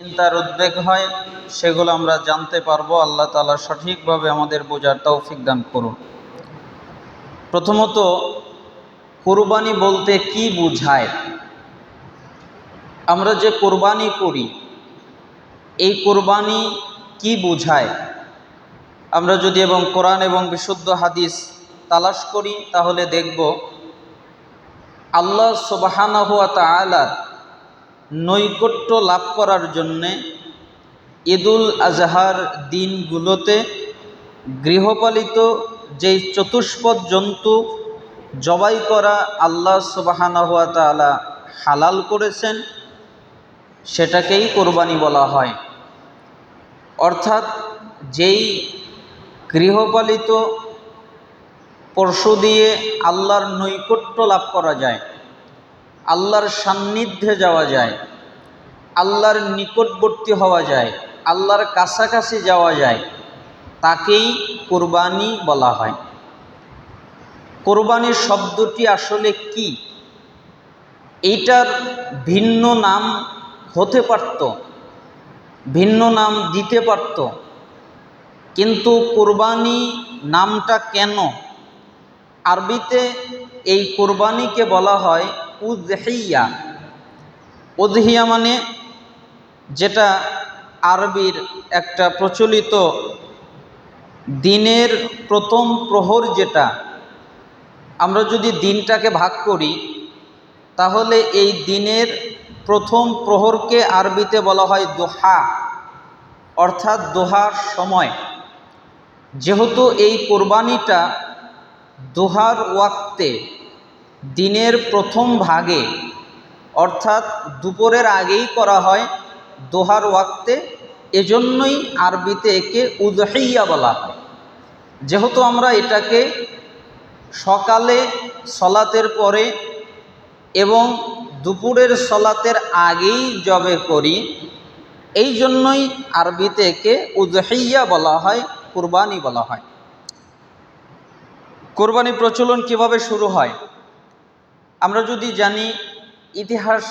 চিন্তার উদ্বেগ হয়, সেগুলো আমরা জানতে পারব। আল্লাহ তালা সঠিকভাবে আমাদের বোঝার তৌফিক দান করুন। প্রথমত, কোরবানি বলতে কি বুঝায়? আমরা যে কোরবানি করি, এই কোরবানি কি বুঝায়? আমরা যদি এবং কোরআন এবং বিশুদ্ধ হাদিস তালাশ করি, তাহলে দেখব, আল্লাহ সুবাহানা হুয়া তালার নৈকট্য লাভ করার জন্যে ঈদুল আজহার দিনগুলোতে গৃহপালিত যেই চতুষ্পদ জন্তু জবাই করা আল্লাহ সুবাহানা তালা হালাল করেছেন, সেটাকেই কোরবানি বলা হয়। অর্থাৎ যেই গৃহপালিত পশু দিয়ে আল্লাহর নৈকট্য লাভ করা যায় আল্লাহর সান্নিধ্যে যাওয়া যায়, আল্লাহর নিকটবর্তী হওয়া যায়, আল্লাহর কাছাকাছি যাওয়া যায়, তাকেই কোরবানি বলা হয়। কোরবানির শব্দটি আসলে কি? এইটার ভিন্ন নাম হতে পারত, ভিন্ন নাম দিতে পারত, কিন্তু কোরবানি নামটা কেন? আরবিতে এই কোরবানিকে বলা হয় উজহিয়া উজহিয়া মানে যেটা আরবির একটা প্রচলিত দিনের প্রথম প্রহর যেটা। আমরা যদি দিনটাকে ভাগ করি, তাহলে এই দিনের প্রথম প্রহরকে আরবিতে বলা হয় দোহা, অর্থাৎ দোহার সময়। যেহেতু এই কোরবানিটা দোহার ওয়াক্তে দিনের প্রথম ভাগে, অর্থাৎ দুপুরের আগেই করা হয় দোহার ওয়াক্তে, এজন্যই আরবিতে একে উদহাইয়া বলা হয়। যেহেতু আমরা এটাকে সকালে সলাতের পরে এবং দুপুরের সলাতের আগেই জবে করি, এই জন্যই আরবিতে একে উদহাইয়া বলা হয়, কুরবানি বলা হয়। কোরবানি প্রচলন কীভাবে শুরু হয়? আমরা যদি জানি ইতিহাস,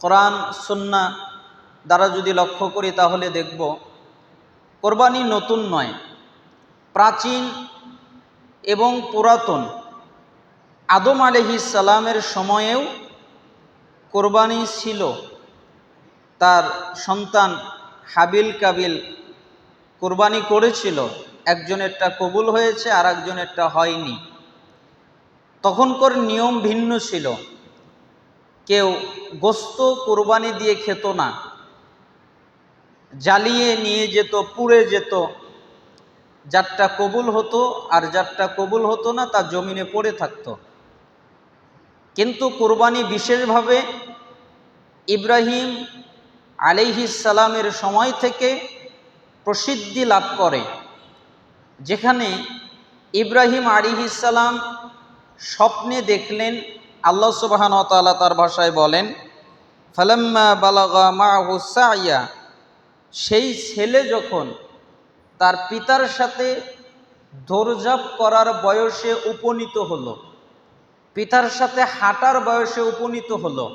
কোরআন, সন্না দ্বারা যদি লক্ষ্য করি তাহলে দেখব, কোরবানি নতুন নয়, প্রাচীন এবং পুরাতন। আদম আলহি সালামের সময়েও কোরবানি ছিল। তার সন্তান হাবিল কাবিল কোরবানি করেছিল। একজনেরটা কবুল হয়েছে আর একজনেরটা হয়নি। তখনকার নিয়ম ভিন্ন ছিল। কেউ গোস্ত কোরবানি দিয়ে খেত না। জ্বালিয়ে নিয়ে যেত, পুড়ে যেত। যারটা কবুল হতো আর যারটা কবুল হতো না তা জমিনে পড়ে থাকতো। কিন্তু কোরবানি বিশেষভাবে ইব্রাহিম সালামের সময় থেকে প্রসিদ্ধি লাভ করে, যেখানে ইব্রাহিম সালাম স্বপ্নে দেখলেন, আল্লাহ সুবাহান তালা তার ভাষায় বলেন, ফালাম্মা বালাগা মা হুসাইয়া সেই ছেলে যখন তার পিতার সাথে দৌড়ঝাঁপ করার বয়সে উপনীত হলো, পিতার সাথে হাঁটার বয়সে উপনীত হলো,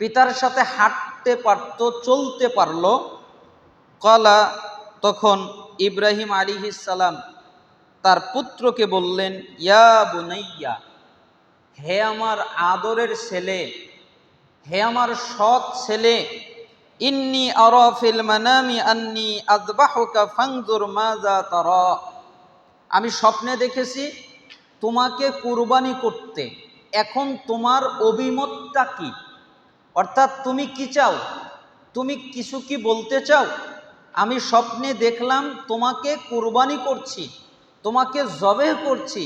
পিতার সাথে হাঁটতে পারত, চলতে পারল, কলা তখন ইব্রাহিম সালাম তার পুত্রকে বললেন, ইয়া বুনাইয়া, হে আমার আদরের ছেলে, হে আমার সৎ ছেলে, ইন্নি আরফিল মানামি আন্নি আদবাহুকা ফাংজুর মাজা তার। আমি স্বপ্নে দেখেছি তোমাকে কুরবানি করতে। এখন তোমার অভিমতটা কি? অর্থাৎ তুমি কি চাও? তুমি কিছু কি বলতে চাও? আমি স্বপ্নে দেখলাম তোমাকে কুরবানি করছি। তোমাকে জবে করছি।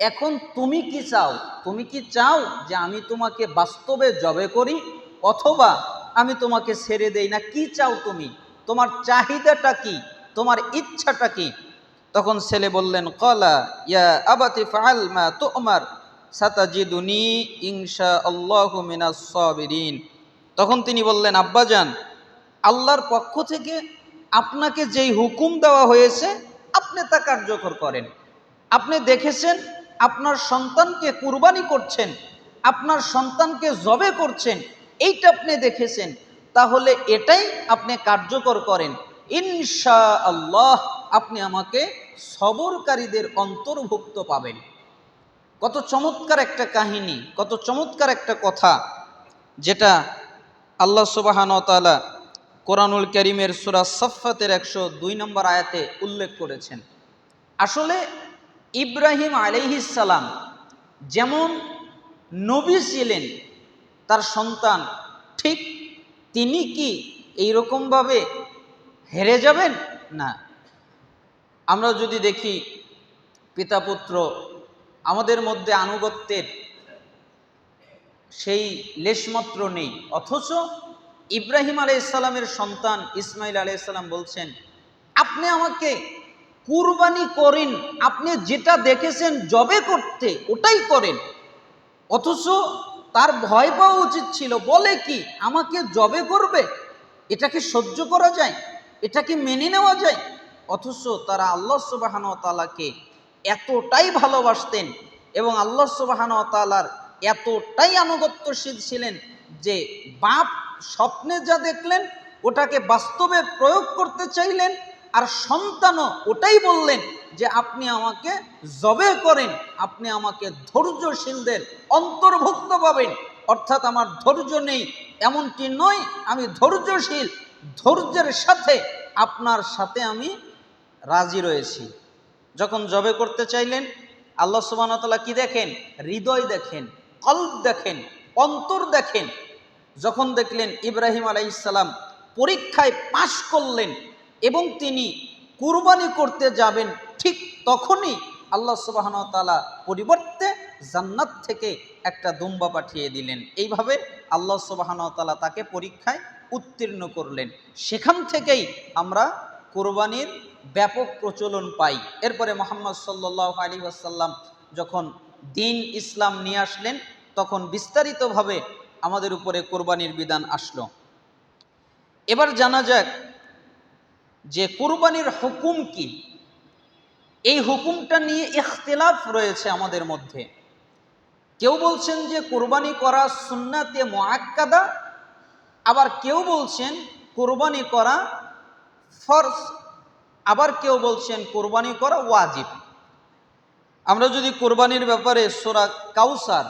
এখন তুমি কি চাও? তুমি কি চাও যে আমি তোমাকে বাস্তবে জবে করি? অথবা আমি তোমাকে ছেড়ে দেই না? কি চাও তুমি? তোমার চাহিদাটা কি? তোমার ইচ্ছাটা কি? তখন ছেলে বললেন, কলা ইয়া আবাতি ফাল মা তোমার সাতাজিদুনি ইনশা আল্লাহ মিনাসবিরিন তখন তিনি বললেন, আব্বাজান, আল্লাহর পক্ষ থেকে আপনাকে যেই হুকুম দেওয়া হয়েছে আপনি তা কার্যকর করেন। আপনি দেখেছেন, আপনার সন্তানকে কুরবানি করছেন, আপনার সন্তানকে জবে করছেন, এইটা আপনি দেখেছেন। তাহলে এটাই আপনি কার্যকর করেন। ইনশা আল্লাহ আপনি আমাকে সবরকারীদের অন্তর্ভুক্ত পাবেন। কত চমৎকার একটা কাহিনী, কত চমৎকার একটা কথা, যেটা আল্লাহ সুবাহান তালা কোরআনুল করিমের সুরা সফাতের একশো দুই নম্বর আয়াতে উল্লেখ করেছেন। আসলে ইব্রাহিম আলাইহিসালাম যেমন নবী ছিলেন, তার সন্তান, ঠিক তিনি কি এইরকমভাবে হেরে যাবেন? না। আমরা যদি দেখি পিতা পুত্র আমাদের মধ্যে আনুগত্যের সেই লেশমাত্র নেই, অথচ ইব্রাহিম আলাইসাল্লামের সন্তান ইসমাইল আলাইসাল্লাম বলছেন, আপনি আমাকে কুরবানি করেন, আপনি যেটা দেখেছেন জবে করতে ওটাই করেন। অথচ তার ভয় পাওয়া উচিত ছিল, বলে কি আমাকে জবে করবে? এটাকে সহ্য করা যায়? এটাকে মেনে নেওয়া যায়? অথচ তারা আল্লাহ সুবাহান তালাকে এতটাই ভালোবাসতেন এবং আল্লাহ সুবাহান তালার এতটাই আনুগত্যশীল ছিলেন যে বাপ স্বপ্নে যা দেখলেন, ওটাকে বাস্তবে প্রয়োগ করতে চাইলেন, আর সন্তানও ওটাই বললেন যে, আপনি আমাকে জবে করেন, আপনি আমাকে ধৈর্যশীলদের অন্তর্ভুক্ত পাবেন। অর্থাৎ আমার ধৈর্য নেই, এমনটি নয়, আমি ধৈর্যশীল। ধৈর্যের সাথে আপনার সাথে আমি রাজি রয়েছি। যখন জবে করতে চাইলেন, আল্লাহ সুবাহতাল্লাহ কি দেখেন? হৃদয় দেখেন, কল্প দেখেন, অন্তর দেখেন। যখন দেখলেন ইব্রাহিম আলাইসাল্লাম পরীক্ষায় পাশ করলেন এবং তিনি কুরবানি করতে যাবেন, ঠিক তখনই আল্লাহ তালা পরিবর্তে জান্নাত থেকে একটা দুম্বা পাঠিয়ে দিলেন। এইভাবে আল্লাহ তালা তাকে পরীক্ষায় উত্তীর্ণ করলেন। সেখান থেকেই আমরা কোরবানির ব্যাপক প্রচলন পাই। এরপরে মোহাম্মদ সাল্লাহ আলী আসাল্লাম যখন দিন ইসলাম নিয়ে আসলেন, তখন বিস্তারিতভাবে আমাদের উপরে কোরবানির বিধান আসলো। এবার জানা যাক যে কোরবানির হুকুম কি? এই হুকুমটা নিয়ে ইখতিলাফ রয়েছে আমাদের মধ্যে। কেউ বলছেন যে কোরবানি করা সুন্নাতে মোয়াক্কাদা আবার কেউ বলছেন কোরবানি করা ফরজ, আবার কেউ বলছেন কোরবানি করা ওয়াজিব। আমরা যদি কোরবানির ব্যাপারে সোরা কাউসার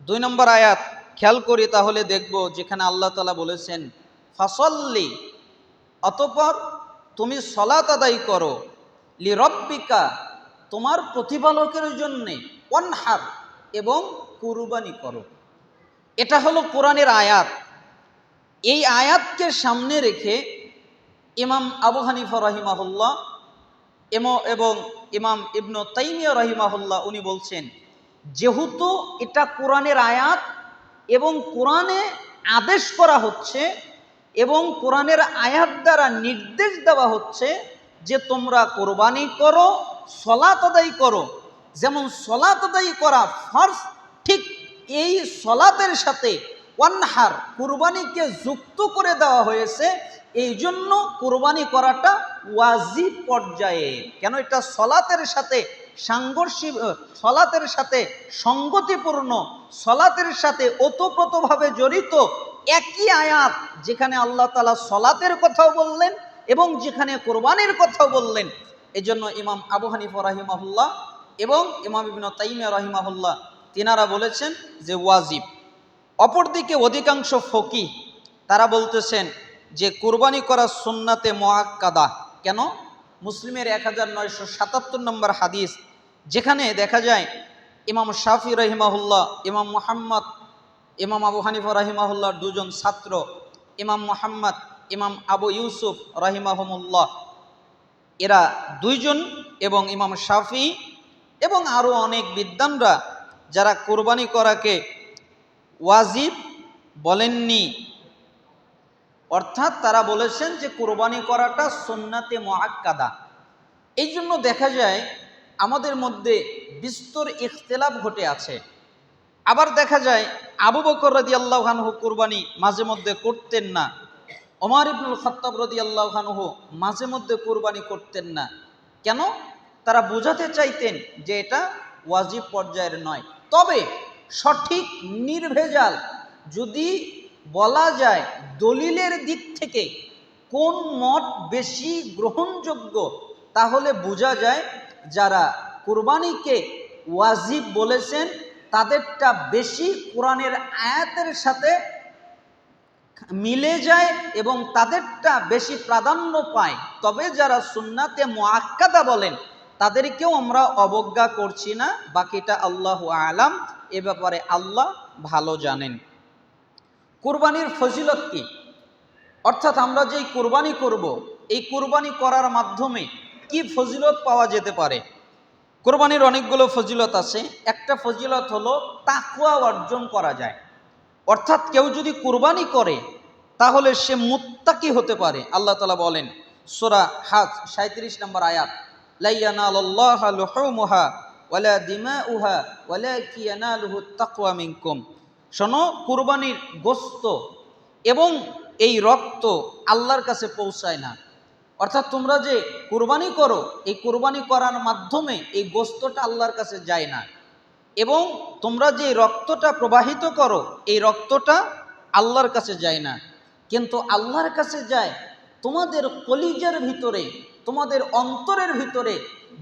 দুই নম্বর আয়াত খেয়াল করি তাহলে দেখব যেখানে আল্লাহ তালা বলেছেন, ফসল্লি, অতপর তুমি সলাত আদায় করো লি রব্বিকা তোমার প্রতিপালকের জন্যে অনহার এবং কুরবানি করো। এটা হলো কোরআনের আয়াত। এই আয়াতকে সামনে রেখে ইমাম আবু হানিফা রহিমাহুল্লাহ এম, এবং ইমাম ইবনু তাইমিয়া রহিমাহুল্লাহ উনি বলছেন, যেহেতু এটা কোরআনের আয়াত এবং কোরআনে আদেশ করা হচ্ছে এবং কোরআনের আয়াত দ্বারা নির্দেশ দেওয়া হচ্ছে যে তোমরা কোরবানি করো, সলাত আদায় করো। যেমন সলাত করা ফার্স ঠিক এই সলাতের সাথে ওয়ানহার কুরবানিকে যুক্ত করে দেওয়া হয়েছে। এই জন্য কোরবানি করাটা ওয়াজিব পর্যায়ে। কেন এটা সলাতের সাথে সাংঘর্ষিক সলাতের সাথে সঙ্গতিপূর্ণ, সলাতের সাথে ওতপ্রোতভাবে জড়িত একই আয়াত যেখানে আল্লাহ তালা সলাতের কথাও বললেন এবং যেখানে কোরবানির কথাও বললেন। এজন্য ইমাম আবু হানিফ রাহিমাহুল্লাহ এবং ইমাম ইবিন তাইমিয়া রাহিমাহুল্লাহ তিনারা বলেছেন যে ওয়াজিব। অপরদিকে অধিকাংশ ফকি তারা বলতেছেন যে কোরবানি করা সুন্নাতে মোয়াক্কাদা কেন? মুসলিমের এক হাজার নয়শো সাতাত্তর নম্বর হাদিস, যেখানে দেখা যায় ইমাম শাফি রহিমাহুল্লাহ, ইমাম মোহাম্মদ, ইমাম আবু হানিফা রাহিমাহুল্লাহর দুজন ছাত্র, ইমাম মোহাম্মদ, ইমাম আবু ইউসুফ রাহিমাহমুল্লাহ, এরা দুইজন এবং ইমাম শাফি এবং আরও অনেক বিদ্বানরা যারা কোরবানি করাকে ওয়াজিব বলেননি। অর্থাৎ তারা বলেছেন যে কোরবানি করাটা সুন্নাতে মহাক্কাদা এই জন্য দেখা যায় আমাদের মধ্যে বিস্তর ইখতলাফ ঘটে আছে। আবার দেখা যায় আবু বকর রদি আল্লাহানহু কোরবানি মাঝে মধ্যে করতেন না। ওমার ইবনুল খত্তাব রদি আল্লাহানহু মাঝে মধ্যে কোরবানি করতেন না। কেন? তারা বোঝাতে চাইতেন যে এটা ওয়াজিব পর্যায়ের নয়। তবে সঠিক নির্ভেজাল যদি বলা যায় দলিলের দিক থেকে কোন মত বেশি গ্রহণযোগ্য, তাহলে বোঝা যায় যারা কুরবানিকে ওয়াজিব বলেছেন, তাদেরটা বেশি কোরআনের আয়াতের সাথে মিলে যায় এবং তাদেরটা বেশি প্রাধান্য পায়। তবে যারা সুন্নাতে মোয়াক্কাদা বলেন, তাদেরকেও আমরা অবজ্ঞা করছি না, বাকিটা আল্লাহ আলাম, এ ব্যাপারে আল্লাহ ভালো জানেন। কুরবানির ফজিলত কি? অর্থাৎ আমরা যেই কুরবানি করব, এই কুরবানি করার মাধ্যমে কি ফজিলত পাওয়া যেতে পারে? কোরবানির অনেকগুলো ফজিলত আছে। একটা ফজিলত হলো তাকুয়া অর্জন করা যায়। অর্থাৎ কেউ যদি কুরবানি করে, তাহলে সে মুত্তাকি হতে পারে। আল্লাহ তালা বলেন, সোরা হাজ সাঁত্রিশ নম্বর আয়াত লুহুমুহা ওয়ালা দিমাউহা ওয়ালা কিয়ানালুহু তাকওয়া মিনকুম। শোনো, কুরবানির গোস্ত এবং এই রক্ত আল্লাহর কাছে পৌঁছায় না। অর্থাৎ তোমরা যে কুরবানি করো, এই কুরবানি করার মাধ্যমে এই গোস্তটা আল্লাহর কাছে যায় না। এবং তোমরা যে রক্তটা প্রবাহিত করো, এই রক্তটা আল্লাহর কাছে যায় না। কিন্তু আল্লাহর কাছে যায় তোমাদের কলিজের ভিতরে, তোমাদের অন্তরের ভিতরে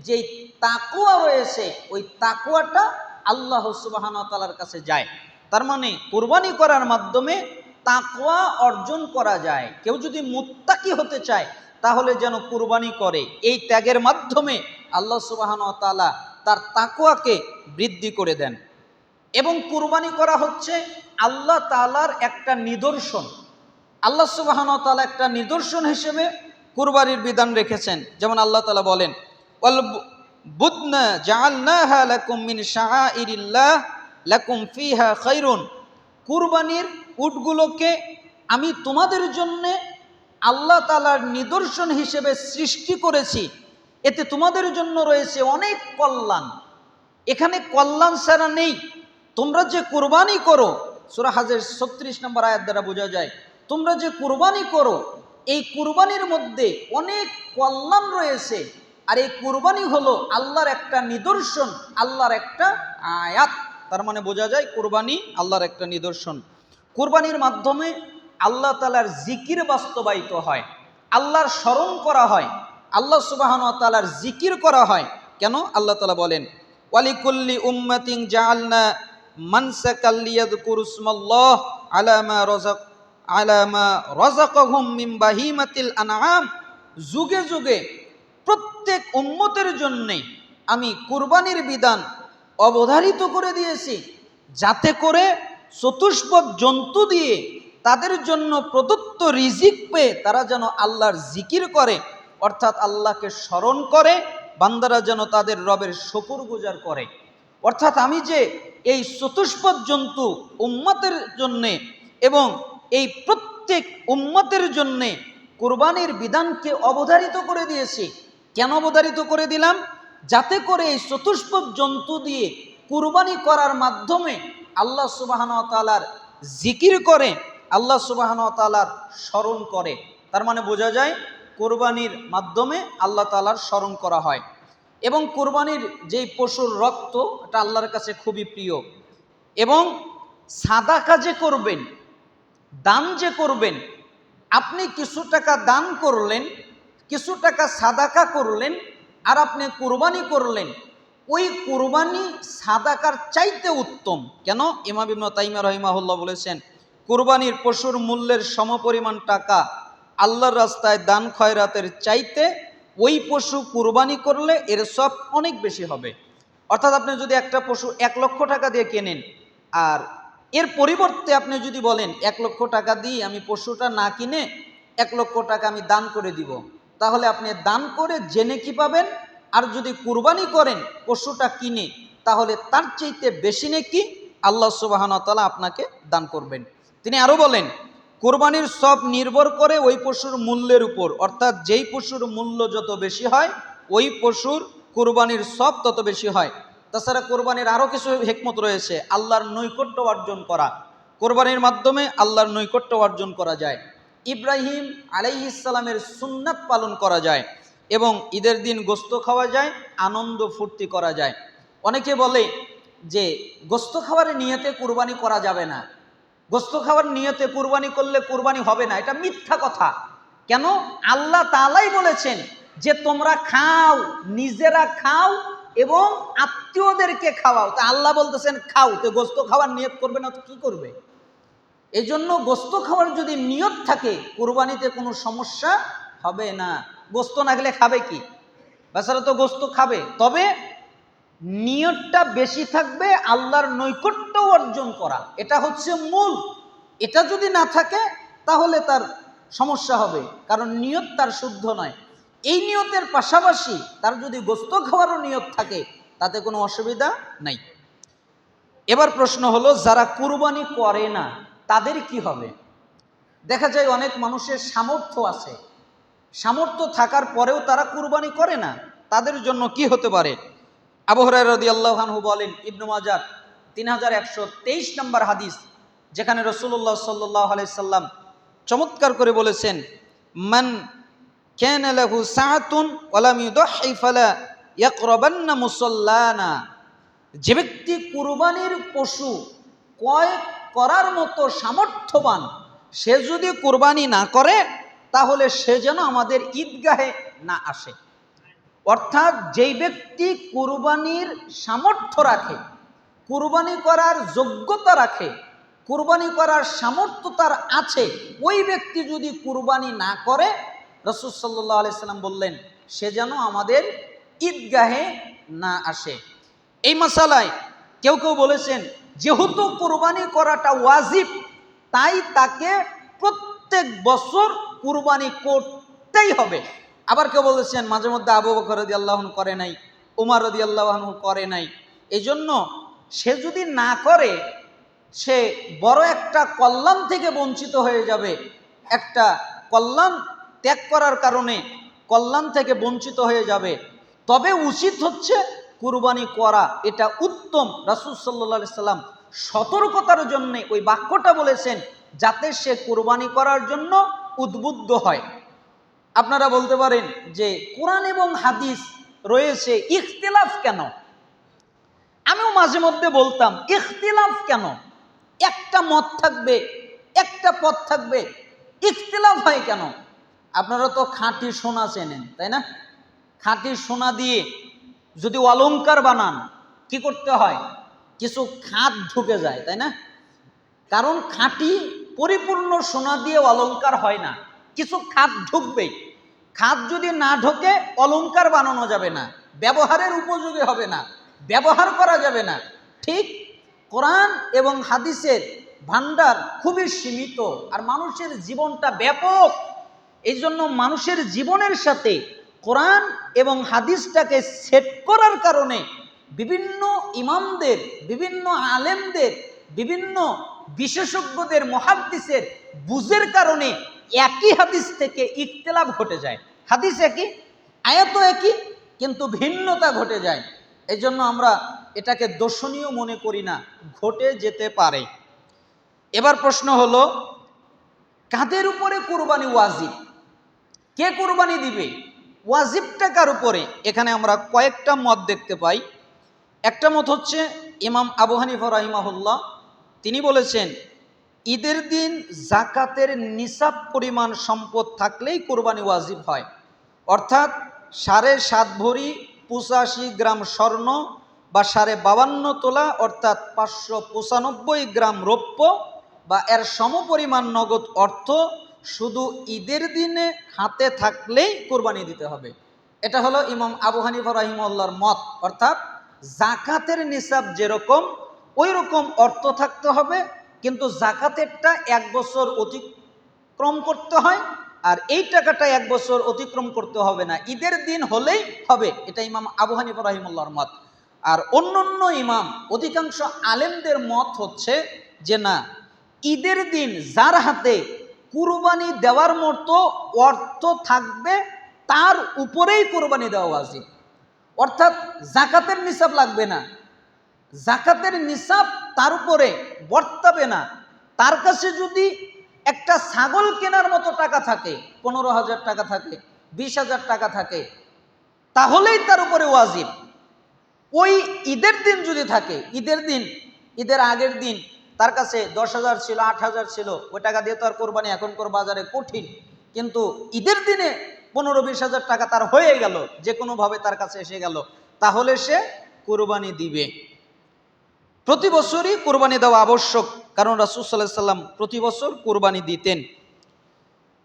যেই তাকুয়া রয়েছে, ওই তাকুয়াটা আল্লাহ সুবাহান তালার কাছে যায়। তার মানে কোরবানি করার মাধ্যমে তাকুয়া অর্জন করা যায়। কেউ যদি মুত্তাকি হতে চায়, তাহলে যেন কুরবানি করে। এই ত্যাগের মাধ্যমে আল্লাহ সুবাহান তালা তার তাকুয়াকে বৃদ্ধি করে দেন। এবং কুরবানি করা হচ্ছে আল্লাহ তালার একটা নিদর্শন। আল্লাহ সুবাহান তালা একটা নিদর্শন হিসেবে কুরবানির বিধান রেখেছেন। যেমন আল্লাহ তালা বলেন বুদনা জাআলনাহা লাকুম ফিহা খাইরুন। কুরবানির উটগুলোকে আমি তোমাদের জন্যে আল্লাহ তালার নিদর্শন হিসেবে সৃষ্টি করেছি। এতে তোমাদের জন্য রয়েছে অনেক কল্যাণ। এখানে কল্যাণ ছাড়া নেই। তোমরা যে কুরবানি করো, সুরা হাজের ছত্রিশ নম্বর আয়াত দ্বারা বোঝা যায়, তোমরা যে কুরবানি করো, এই কুরবানির মধ্যে অনেক কল্যাণ রয়েছে। আর এই কুরবানি হলো আল্লাহর একটা নিদর্শন, আল্লাহর একটা আয়াত। তার মানে বোঝা যায় কুরবানি আল্লাহর একটা নিদর্শন। কুরবানির মাধ্যমে আল্লাহ তালার জিকির বাস্তবায়িত হয়, আল্লাহর স্মরণ করা হয়, আল্লাহ সুবাহন তালার জিকির করা হয়। কেন? আল্লাহ তালা বলেন, ওয়ালিকুল্লি উম্মাতিং জাআলনা মানসাকাল্লিয়াদ কুরুসমাল্লাহ আলামা রজাক আলামা রজাকহুম মিন বাহিমাতিল আনআম। যুগে যুগে প্রত্যেক উম্মতের জন্যে আমি কুরবানির বিধান অবধারিত করে দিয়েছি, যাতে করে চতুষ্পদ জন্তু দিয়ে তাদের জন্য প্রদত্ত রিজিক পেয়ে তারা যেন আল্লাহর জিকির করে, অর্থাৎ আল্লাহকে স্মরণ করে, বান্দারা যেন তাদের রবের শকুর গুজার করে। অর্থাৎ আমি যে এই চতুষ্পদ জন্তু উম্মতের জন্যে এবং এই প্রত্যেক উম্মতের জন্যে কোরবানির বিধানকে অবধারিত করে দিয়েছি। কেন অবধারিত করে দিলাম? যাতে করে এই চতুষ্পদ জন্তু দিয়ে কুরবানি করার মাধ্যমে আল্লাহ সুবাহান তালার জিকির করে, আল্লাহ সুবাহান তালার স্মরণ করে। তার মানে বোঝা যায়, কোরবানির মাধ্যমে আল্লাহ তালার স্মরণ করা হয়। এবং কোরবানির যেই পশুর রক্ত, এটা আল্লাহর কাছে খুবই প্রিয়। এবং সাদা কাজে করবেন, দান যে করবেন, আপনি কিছু টাকা দান করলেন, কিছু টাকা সাদাকা করলেন আর আপনি কোরবানি করলেন, ওই কোরবানি সাদাকার চাইতে উত্তম। কেন? ইমাম ইবনু তাইমা রহিমাহুল্লাহ বলেছেন, কোরবানির পশুর মূল্যের সমপরিমাণ টাকা আল্লাহর রাস্তায় দান খয়রাতের চাইতে ওই পশু কুরবানি করলে এর সব অনেক বেশি হবে। অর্থাৎ আপনি যদি একটা পশু এক লক্ষ টাকা দিয়ে কেনেন, আর এর পরিবর্তে আপনি যদি বলেন, এক লক্ষ টাকা দিয়ে আমি পশুটা না কিনে এক লক্ষ টাকা আমি দান করে দিব তাহলে আপনি দান করে জেনে কি পাবেন? আর যদি কুরবানি করেন, পশুটা কিনে, তাহলে তার চাইতে বেশি নাকি আল্লাহ সুবাহন তালা আপনাকে দান করবেন। তিনি আরও বলেন, কোরবানির সব নির্ভর করে ওই পশুর মূল্যের উপর। অর্থাৎ যেই পশুর মূল্য যত বেশি হয়, ওই পশুর কোরবানির সব তত বেশি হয়। তাছাড়া কোরবানির আরও কিছু হেকমত রয়েছে, আল্লাহর নৈকট্য অর্জন করা। কোরবানির মাধ্যমে আল্লাহর নৈকট্য অর্জন করা যায়। ইব্রাহিম আলাইহি ইসলামের সুন্নাত পালন করা যায় এবং ঈদের দিন গোস্ত খাওয়া যায়, আনন্দ ফুর্তি করা যায়। অনেকে বলে যে গোস্ত খাওয়ার নিয়তে কুরবানি করা যাবে না। গোস্ত খাওয়ার নিয়তে কুরবানি করলে কুরবানি হবে না, এটা মিথ্যা কথা। কেন? আল্লাহ তালাই বলেছেন যে তোমরা খাও, নিজেরা খাও এবং আত্মীয়দেরকে খাওয়াও। তা আল্লাহ বলতেছেন, খাও। তো গোস্ত খাওয়ার নিয়ত করবে না, তো কি করবে? এই জন্য গোস্ত খাওয়ার যদি নিয়ত থাকে, কুরবানিতে কোনো সমস্যা হবে না। গোস্ত না গেলে খাবে কি? বেচারা তো গোস্ত খাবে। তবে নিয়তটা বেশি থাকবে আল্লাহর নৈকট্য অর্জন করা। এটা হচ্ছে মূল। এটা যদি না থাকে, তাহলে তার সমস্যা হবে। কারণ নিয়ত তার শুদ্ধ নয়। এই নিয়তের পাশাপাশি তার যদি গোস্ত খাওয়ারও নিয়ত থাকে, তাতে কোনো অসুবিধা নাই। এবার প্রশ্ন হলো, যারা কুরবানি করে না তাদের কি হবে? দেখা যায় অনেক মানুষের সামর্থ্য আছে। সামর্থ্য থাকার পরেও তারা কুরবানি করে না। তাদের জন্য কি হতে পারে? আবহরাই রদি আল্লাহানহু বলেন, ইবনু মাজার, তিন হাজার একশো তেইশ নম্বর হাদিস, যেখানে রসুল্লাহ সাল্লাহ আলাইসাল্লাম চমৎকার করে বলেছেন, মান কেন লাহু সাহাতুন ওয়ালাম ইউদাহি ফালা ইয়াকরাবান্না মুসাল্লানা। যে ব্যক্তি কুরবানির পশু ক্রয় করার মতো সামর্থ্যবান, সে যদি কুরবানি না করে, তাহলে সে যেন আমাদের ঈদগাহে না আসে। অর্থাৎ যেই ব্যক্তি কুরবানির সামর্থ্য রাখে, কুরবানি করার যোগ্যতা রাখে, কুরবানি করার সামর্থ্য তার আছে, ওই ব্যক্তি যদি কুরবানি না করে, রসুল সাল্লাহ আলাইসাল্লাম বললেন, সে যেন আমাদের ঈদগাহে না আসে। এই মশালায় কেউ কেউ বলেছেন যেহেতু কুরবানি করাটা ওয়াজিব, তাই তাকে প্রত্যেক বছর কুরবানি করতেই হবে। আবার কেউ বলেছেন, মাঝে মধ্যে আবু বকর রদি আল্লাহন করে নাই, উমার রদি আল্লাহন করে নাই। এই জন্য সে যদি না করে, সে বড় একটা কল্যাণ থেকে বঞ্চিত হয়ে যাবে। একটা কল্যাণ ত্যাগ করার কারণে কল্যাণ থেকে বঞ্চিত হয়ে যাবে। তবে উচিত হচ্ছে কুরবানি করা এটা উত্তম রাসুল সাল্লা সাল্লাম সতর্কতার জন্য ওই বাক্যটা বলেছেন, যাতে সে কুরবানি করার জন্য উদ্বুদ্ধ হয়। আপনারা বলতে পারেন যে কোরআন এবং হাদিস রয়েছে ইখতিলাফ কেন? আমিও মাঝে মধ্যে বলতাম, ইখতিলাফ কেন? একটা মত থাকবে, একটা পথ থাকবে, ইখতিলাফ হয় কেন? আপনারা তো খাঁটি সোনা চেনেন, তাই না? খাঁটি সোনা দিয়ে যদি অলঙ্কার বানান, কি করতে হয়? কিছু খাত ঢুকে যায়, তাই না? কারণ খাঁটি পরিপূর্ণ সোনা দিয়ে অলঙ্কার হয় না। কিছু খাত ঢুকবেই। খাত যদি না ঢোকে অলঙ্কার বানানো যাবে না, ব্যবহারের উপযোগী হবে না, ব্যবহার করা যাবে না। ঠিক কোরআন এবং হাদিসের ভান্ডার খুবই সীমিত, আর মানুষের জীবনটা ব্যাপক। এই জন্য মানুষের জীবনের সাথে কোরআন এবং হাদিসটাকে সেট করার কারণে বিভিন্ন ইমামদের, বিভিন্ন আলেমদের, বিভিন্ন বিশেষজ্ঞদের, মহাদ্দিসের বুঝের কারণে একই হাদিস থেকে ইখতলাফ ঘটে যায়। হাদিস একই আয়াত একই, কিন্তু ভিন্নতা ঘটে যায়। এই জন্য আমরা এটাকে দর্শনীয় মনে করি না, ঘটে যেতে পারে। এবার প্রশ্ন হলো, কাদের উপরে কোরবানি ওয়াজিব? কে কোরবানি দিবে? ওয়াজিবটা টাকার উপরে এখানে আমরা কয়েকটা মত দেখতে পাই। একটা মত হচ্ছে ইমাম আবু হানিফা রাহিমাহুল্লাহ, তিনি বলেছেন, ঈদের দিন জাকাতের নিসাব পরিমাণ সম্পদ থাকলেই কোরবানি ওয়াজিব হয়। অর্থাৎ সাড়ে সাত ভরি পঁচাশি গ্রাম স্বর্ণ বা সাড়ে বাবান্ন তোলা, অর্থাৎ পাঁচশো পঁচানব্বই গ্রাম রৌপ্য বা এর সমপরিমাণ নগদ অর্থ শুধু ঈদের দিনে হাতে থাকলেই কোরবানি দিতে হবে। এটা হলো ইমাম আবু হানিফা রাহিমুল্লাহর মত। অর্থাৎ জাকাতের নিসাব যেরকম ওই রকম অর্থ থাকতে হবে, কিন্তু জাকাতেরটা এক বছর অতিক্রম করতে হয় আর এই টাকাটা এক বছর অতিক্রম করতে হবে না। ঈদের দিন হলেই হবে, এটা ইমাম আবু হানিফা রাহিমুল্লাহর মত। আর অন্য অন্য ইমাম, অধিকাংশ আলেমদের মত হচ্ছে যে না, ঈদের দিন যার হাতে কুরবানি দেওয়ার মতো অর্থ থাকবে তার উপরেই কোরবানি দেওয়া উচিত অর্থাৎ জাকাতের নিসাব লাগবে না। জাকাতের নিসাব তার উপরে বর্তাবে না। তার কাছে যদি একটা ছাগল কেনার মতো টাকা থাকে, পনেরো হাজার টাকা থাকে, বিশ হাজার টাকা থাকে, তাহলেই তার উপরে ওয়াজিব। ওই ঈদের দিন যদি থাকে, ঈদের দিন, ঈদের আগের দিন তার কাছে দশ হাজার ছিল, আট হাজার ছিল, ওই টাকা দিয়ে তো আর কোরবানি, এখন এখনকার বাজারে কঠিন। কিন্তু ঈদের দিনে পনেরো বিশ হাজার টাকা তার হয়ে গেল, যে কোনোভাবে তার কাছে এসে গেল, তাহলে সে কোরবানি দিবে। প্রতি বছরই কোরবানি দেওয়া আবশ্যক, কারণ রাসুল সাল্লাহ সাল্লাম প্রতি বছর কোরবানি দিতেন।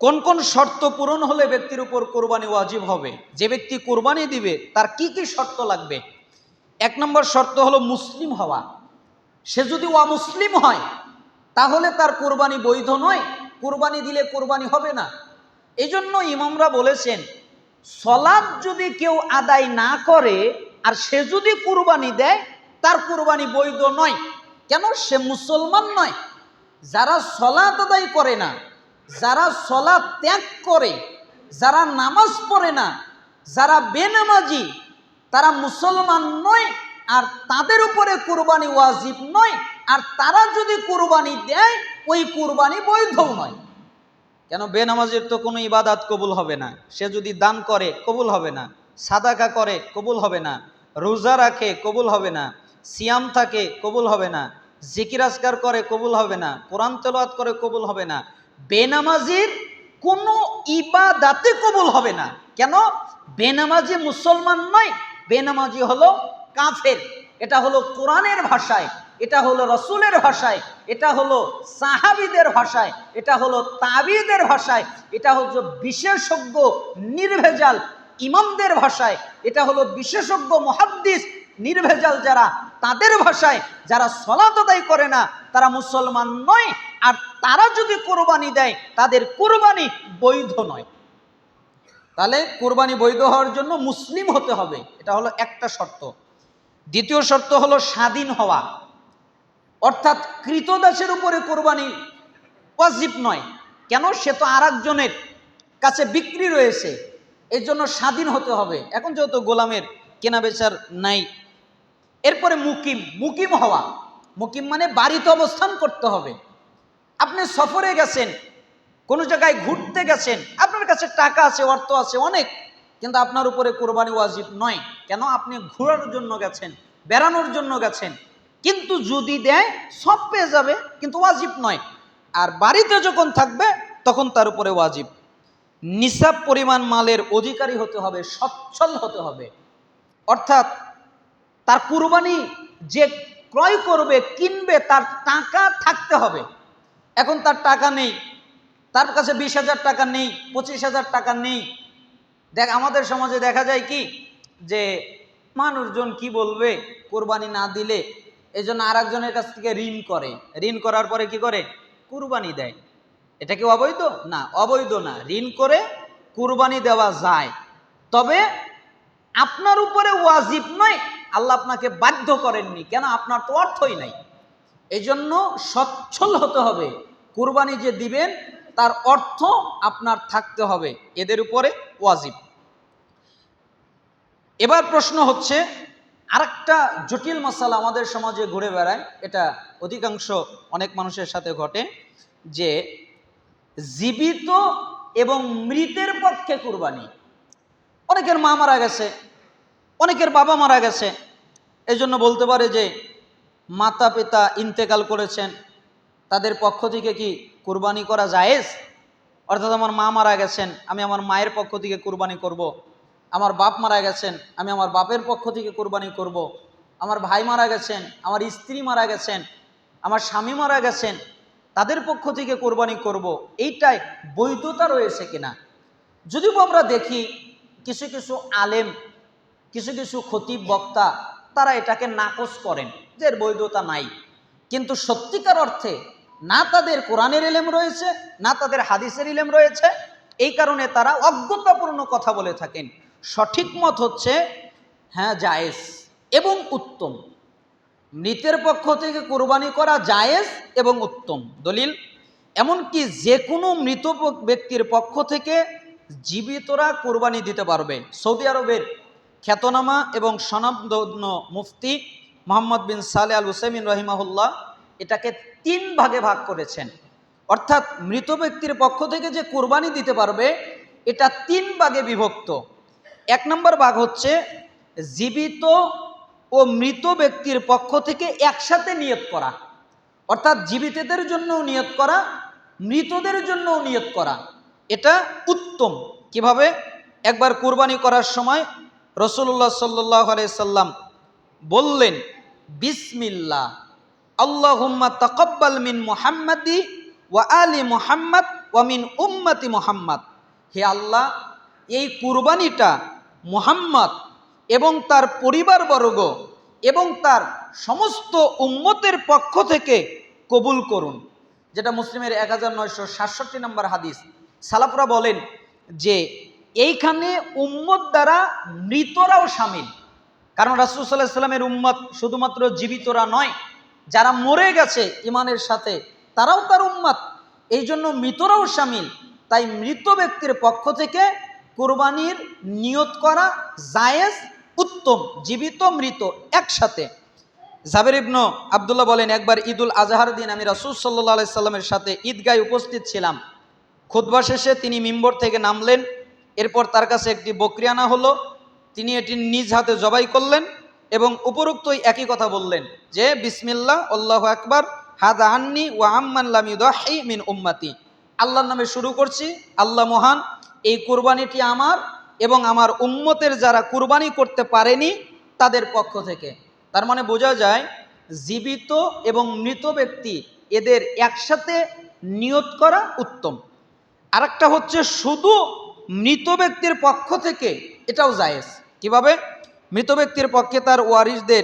কোন কোন শর্ত পূরণ হলে ব্যক্তির উপর কোরবানি ওয়াজিব হবে? যে ব্যক্তি কোরবানি দিবে, তার কি কি শর্ত লাগবে? এক নম্বর শর্ত হলো মুসলিম হওয়া। সে যদি অমুসলিম হয়, তাহলে তার কোরবানি বৈধ নয়। কোরবানি দিলে কোরবানি হবে না। এই জন্য ইমামরা বলেছেন সলাদ যদি কেউ আদায় না করে, আর সে যদি কোরবানি দেয়, তার কোরবানি বৈধ নয়। কেন? সে মুসলমান নয়। যারা সলাত আদায় করে না, যারা সলাৎ ত্যাগ করে, যারা নামাজ পড়ে না, যারা বেনামাজি, তারা মুসলমান নয়। আর তাদের উপরে কুরবানি ওয়াজিব নয়, আর তারা যদি কুরবানি দেয়, ওই কুরবানি বৈধও নয়। কেন? বেনামাজির তো কোনো ইবাদাত কবুল হবে না। সে যদি দান করে, কবুল হবে না। সাদাকা করে, কবুল হবে না। রোজা রাখে, কবুল হবে না। সিয়াম থাকে, কবুল হবে না। জিকির আজকার করে, কবুল হবে না। কোরআন তেলাওয়াত করে, কবুল হবে না। বেনামাজির কোনো ইবাদাতে কবুল হবে না। কেন? বেনামাজি মুসলমান নয়, বেনামাজি হলো কাফের। এটা হলো কোরআনের ভাষায়, এটা হলো রসুলের ভাষায়, এটা হলো সাহাবিদের ভাষায়, এটা হলো তাবিদের ভাষায়, এটা হলো বিশেষজ্ঞ নির্ভেজাল ইমামদের ভাষায়, এটা হলো বিশেষজ্ঞ মহাদ্দিস নির্ভেজাল যারা তাদের ভাষায়, যারা সলাত আদায় করে না, তারা মুসলমান নয়, আর তারা যদি কোরবানি দেয়, তাদের কোরবানি বৈধ নয়। তাহলে কোরবানি বৈধ হওয়ার জন্য মুসলিম হতে হবে, এটা হলো একটা শর্ত। দ্বিতীয় শর্ত হলো স্বাধীন হওয়া। অর্থাৎ কৃতদাসের উপরে কোরবানি ওয়াজিব নয়। কেন? সে তো আর কাছে বিক্রি রয়েছে। এর জন্য স্বাধীন হতে হবে। এখন যেহেতু গোলামের কেনা বেচার নাই, এরপরে মুকিম। মুকিম হওয়া। মুকিম মানে বাড়িতে অবস্থান করতে হবে। আপনি সফরে গেছেন, কোনো জায়গায় ঘুরতে গেছেন, আপনার কাছে টাকা আছে, অর্থ আছে, অনেক। কিন্তু আপনার উপরে কোরবানি ওয়াজিব নয়। কেন? আপনি ঘোরার জন্য গেছেন, বেড়ানোর জন্য গেছেন। কিন্তু যদি দেয়, সব পেয়ে যাবে, কিন্তু ওয়াজিব নয়। আর বাড়িতে যখন থাকবে, তখন তার উপরে ওয়াজিব। নিসাব পরিমাণ মালের অধিকারী হতে হবে, সচ্ছল হতে হবে। অর্থাৎ তার কুরবানি যে ক্রয় করবে, কিনবে, তার টাকা থাকতে হবে। এখন তার টাকা নেই, তার কাছে বিশ হাজার টাকা নেই, পঁচিশ হাজার টাকা নেই দেখ, আমাদের সমাজে দেখা যায় কি যে মানুষজন কি বলবে কোরবানি না দিলে এই জন্য আর একজনের কাছ থেকে ঋণ করে। ঋণ করার পরে কি করে? কুরবানি দেয়। এটা কি অবৈধ? না অবৈধ না। ঋণ করে কুরবানি দেওয়া যায়। তবে আপনার উপরে ওয়াজিব নয়, আল্লাহ আপনাকে বাধ্য করেননি, কেন? আপনার তো অর্থই নাই। এই জন্য সচ্ছল হতে হবে। কুরবানি যে দিবেন, তার অর্থ আপনার থাকতে হবে। এদের উপরে ওয়াজিব। এবার প্রশ্ন হচ্ছে, আরেকটা জটিল মশালা আমাদের সমাজে ঘুরে বেড়ায়, এটা অধিকাংশ অনেক মানুষের সাথে ঘটে, যে জীবিত এবং মৃতের পক্ষে কুরবানি অনেকের মা মারা গেছে, অনেকের বাবা মারা গেছে এই জন্য বলতে পারে যে মাতা পিতা ইন্তেকাল করেছেন, তাদের পক্ষ থেকে কি কুরবানি করা জায়েজ অর্থাৎ আমার মা মারা গেছেন, আমি আমার মায়ের পক্ষ থেকে কুরবানি করব। আমার বাপ মারা গেছেন, আমি আমার বাপের পক্ষ থেকে কুরবানি করব। আমার ভাই মারা গেছেন, আমার স্ত্রী মারা গেছেন, আমার স্বামী মারা গেছেন, তাদের পক্ষ থেকে কোরবানি করব। এইটাই বৈধতা রয়েছে কিনা যদিও আমরা দেখি কিছু কিছু আলেম, কিছু কিছু খতিব বক্তা, তারা এটাকে নাকচ করেন যে বৈধতা নাই কিন্তু সত্যিকার অর্থে না তাদের কোরআনের ইলেম রয়েছে, না তাদের হাদিসের ইলেম রয়েছে, এই কারণে তারা অজ্ঞতাপূর্ণ কথা বলে থাকেন সঠিক মত হচ্ছে হ্যাঁ জায়েজ এবং উত্তম। মৃতের পক্ষ থেকে কোরবানি করা জায়েজ এবং উত্তম। দলিল, এমনকি যে কোনো মৃত ব্যক্তির পক্ষ থেকে জীবিতরা কোরবানি দিতে পারবে। সৌদি আরবের খ্যাতনামা এবং সনামধন্য মুফতি মোহাম্মদ বিন সালে আল হুসেমিন রহিমাহুল্লাহ এটাকে তিন ভাগে ভাগ করেছেন। অর্থাৎ মৃত ব্যক্তির পক্ষ থেকে যে কোরবানি দিতে পারবে, এটা তিন ভাগে বিভক্ত। এক নম্বর ভাগ হচ্ছে জীবিত ও মৃত ব্যক্তির পক্ষ থেকে একসাথে নিয়ত করা। অর্থাৎ জীবিতদের জন্যও নিয়ত করা, মৃতদের জন্যও নিয়ত করা। এটা উত্তম। কীভাবে? একবার কুরবানি করার সময় রসুল্লাহ সাল্লাহ সাল্লাম বললেন, বিসমিল্লাহ, আল্লাহুম্মা তাকাব্বাল মিন মুহাম্মাদি ওয়া আলি মুহাম্মদ ওয়া মিন উম্মতি মুহাম্মদ। হে আল্লাহ, এই কুরবানিটা মুহাম্মদ এবং তার পরিবারবর্গ এবং তার সমস্ত উম্মতের পক্ষ থেকে কবুল করুন। যেটা মুসলিমের এক হাজার নয়শো সাতষট্টি নম্বর হাদিস। সালাফরা বলেন যে, এইখানে উম্মত দ্বারা মৃতরাও সামিল। কারণ রাসুল সাল্লাহ সাল্লামের উম্মত শুধুমাত্র জীবিতরা নয়, যারা মরে গেছে ইমানের সাথে, তারাও তার উম্মত। এই জন্য মৃতরাও সামিল। তাই মৃত ব্যক্তির পক্ষ থেকে কোরবানির নিয়ত করা জায়েজ, উত্তম, জীবিত, মৃত, একসাথে। জাবের ইবনু আবদুল্লাহ বলেন, একবার ঈদুল আজহার দিন আমি রাসুল সাল্লাহ সাল্লামের সাথে ঈদগায় উপস্থিত ছিলাম। খুতবা শেষে তিনি মিম্বর থেকে নামলেন। এরপর তার কাছে একটি বকরি আনা হলো। তিনি এটি নিজ হাতে জবাই করলেন এবং উপরোক্তই একই কথা বললেন যে, বিসমিল্লাহ, আল্লাহ আকবার, হাদা আন্নি ওয়া আম্মান লাম ইউদাহি মিন উম্মাতি। আল্লাহর নামে শুরু করছি। আল্লাহ মহান এই কুরবানিটি আমার এবং আমার উম্মতের যারা কুরবানি করতে পারেনি তাদের পক্ষ থেকে। তার মানে বোঝা যায়, জীবিত এবং মৃত ব্যক্তি এদের একসাথে নিয়ত করা উত্তম। আরেকটা হচ্ছে শুধু মৃত ব্যক্তির পক্ষ থেকে এটাও জায়েজ। কীভাবে? মৃত ব্যক্তির পক্ষে তার ওয়ারিসদের